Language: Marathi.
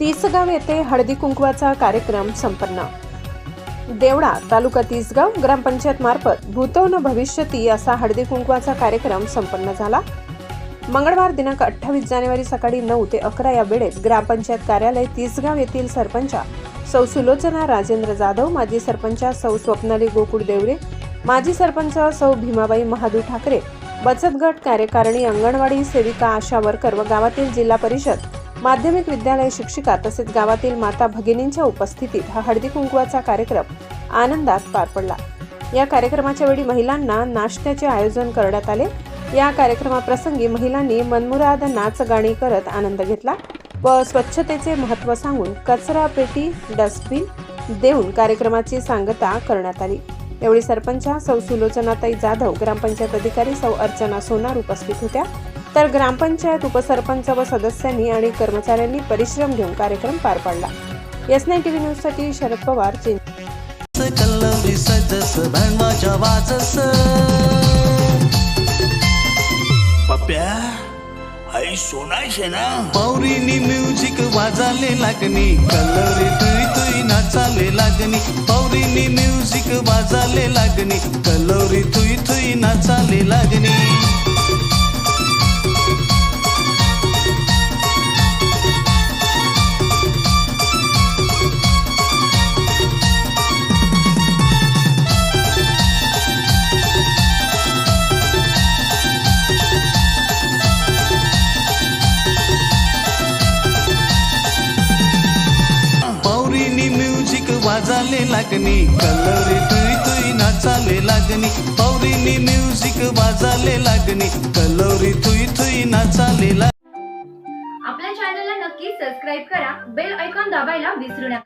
तिसगाव येथे हळदी कुंकवाचा कार्यक्रम संपन्न. देवडा तालुका तिसगाव ग्रामपंचायत मार्फत भूतवन न भविष्यती असा हळदी कुंकवाचा कार्यक्रम संपन्न झाला. मंगळवार दिनांक अठ्ठावीस जानेवारी सकाळी नऊ ते अकरा या वेळेत ग्रामपंचायत कार्यालय तिसगाव येथील सरपंचा सौ सुलोचना राजेंद्र जाधव माजी सरपंचा सौ स्वप्नाली गोकुळ देवरे माजी सरपंच सौ भीमाबाई महादू ठाकरे बचत गट कार्यकारिणी अंगणवाडी सेविका आशा वर्कर व गावातील जिल्हा परिषद माध्यमिक विद्यालय शिक्षिका तसेच गावातील माता भगिनींच्या उपस्थितीत हा हळदी कुंकवाचा कार्यक्रम आनंदात पार पडला. या कार्यक्रमाच्या वेळी महिलांना नाश्त्याचे आयोजन करण्यात आले. या कार्यक्रमाप्रसंगी महिलांनी मनमुराद नाच गाणी करत आनंद घेतला व स्वच्छतेचे महत्त्व सांगून कचरा पेटी डस्टबिन देऊन कार्यक्रमाची सांगता करण्यात आली. यावेळी सरपंच सौ सुलोचनाताई जाधव ग्रामपंचायत अधिकारी सौ अर्चना सोनार उपस्थित होत्या. तर ग्रामपंचायत उपसरपंच व सदस्यांनी आणि कर्मचाऱ्यांनी परिश्रम घेऊन कार्यक्रम पार पाडला. एस नाईन टीव्ही न्यूजसाठी शरद पवार आई सोनायचे ना? पौरीनी म्युझिक वाजाले लागणी कलरी तुई तुई नाचाले लागणी. पौरीनी म्युझिक वाजाले लागणी कलरी तुई तुई नाचाले लागणी. वाजाले लागणी. कलरी तुई तुई नाचाले लागणी. पौरीनी म्युझिक वाजाले लागणी. कलरी तुई तुई नाचाले लागणी आपल्या चॅनलला नक्की सबस्क्राईब करा. बेल ऐकॉन दाबायला विसरू नका.